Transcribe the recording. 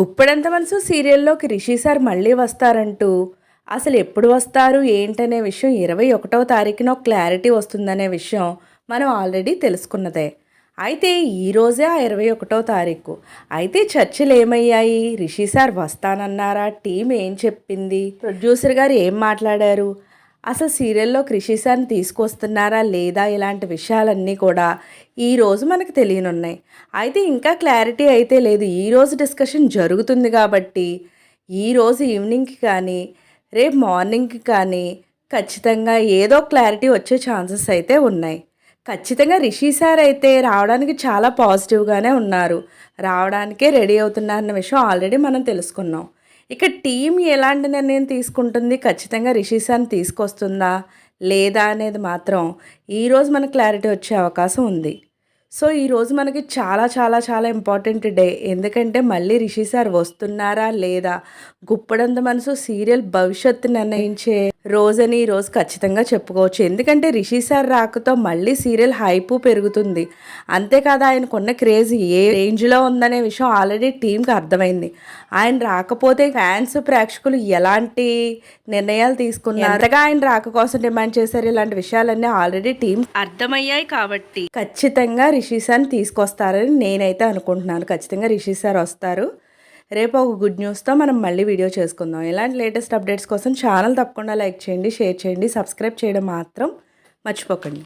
గుప్పెడంత మనసు సీరియల్లోకి రిషి సార్ మళ్ళీ వస్తారంటూ. అసలు ఎప్పుడు వస్తారు ఏంటనే విషయం ఇరవై ఒకటవ తారీఖున ఒక క్లారిటీ వస్తుందనే విషయం మనం ఆల్రెడీ తెలుసుకున్నదే. అయితే ఈ రోజే ఆ ఇరవై ఒకటో తారీఖు. అయితే చర్చలు ఏమయ్యాయి? రిషి సార్ వస్తానన్నారా? టీం ఏం చెప్పింది? ప్రొడ్యూసర్ గారు ఏం మాట్లాడారు? అసలు సీరియల్లో కృషి సార్ని తీసుకొస్తున్నారా లేదా ఇలాంటి విషయాలన్నీ కూడా ఈరోజు మనకు తెలియనున్నాయి. అయితే ఇంకా క్లారిటీ అయితే లేదు. ఈరోజు డిస్కషన్ జరుగుతుంది కాబట్టి ఈరోజు ఈవినింగ్కి కానీ రేపు మార్నింగ్కి కానీ ఖచ్చితంగా ఏదో క్లారిటీ వచ్చే ఛాన్సెస్ అయితే ఉన్నాయి. ఖచ్చితంగా రిషి సార్ అయితే రావడానికి చాలా పాజిటివ్గానే ఉన్నారు. రావడానికే రెడీ అవుతున్నారన్న విషయం ఆల్రెడీ మనం తెలుసుకున్నాం. ఇక టీం ఎలాంటి నిర్ణయం తీసుకుంటుంది? ఖచ్చితంగా రిషి సార్ని తీసుకొస్తుందా? లేదా అనేది మాత్రం ఈరోజు మనకు క్లారిటీ వచ్చే అవకాశం ఉంది. సో ఈరోజు మనకి చాలా చాలా చాలా ఇంపార్టెంట్ డే. ఎందుకంటే మళ్ళీ రిషి సార్ వస్తున్నారా? లేదా గుప్పడంత మనసు సీరియల్ భవిష్యత్తు నిర్ణయించే రోజని ఈ రోజు ఖచ్చితంగా చెప్పుకోవచ్చు. ఎందుకంటే రిషి సార్ రాకతో మళ్ళీ సీరియల్ హైపు పెరుగుతుంది. అంతేకాదు ఆయనకున్న క్రేజ్ ఏ రేంజ్లో ఉందనే విషయం ఆల్రెడీ టీంకి అర్థమైంది. ఆయన రాకపోతే ఫ్యాన్స్ ప్రేక్షకులు ఎలాంటి నిర్ణయాలు తీసుకున్నారు? అంతగా ఆయన రాక కోసం డిమాండ్ చేశారు? ఇలాంటి విషయాలన్నీ ఆల్రెడీ టీం అర్థమయ్యాయి కాబట్టి ఖచ్చితంగా రిషి సార్ని తీసుకొస్తారని నేనైతే అనుకుంటున్నాను. ఖచ్చితంగా రిషి సార్ వస్తారు. రేపు ఒక గుడ్ న్యూస్తో మనం మళ్ళీ వీడియో చేసుకుందాం. ఇలాంటి లేటెస్ట్ అప్డేట్స్ కోసం ఛానల్ తప్పకుండా లైక్ చేయండి షేర్ చేయండి సబ్స్క్రైబ్ చేయడం మాత్రం మర్చిపోకండి.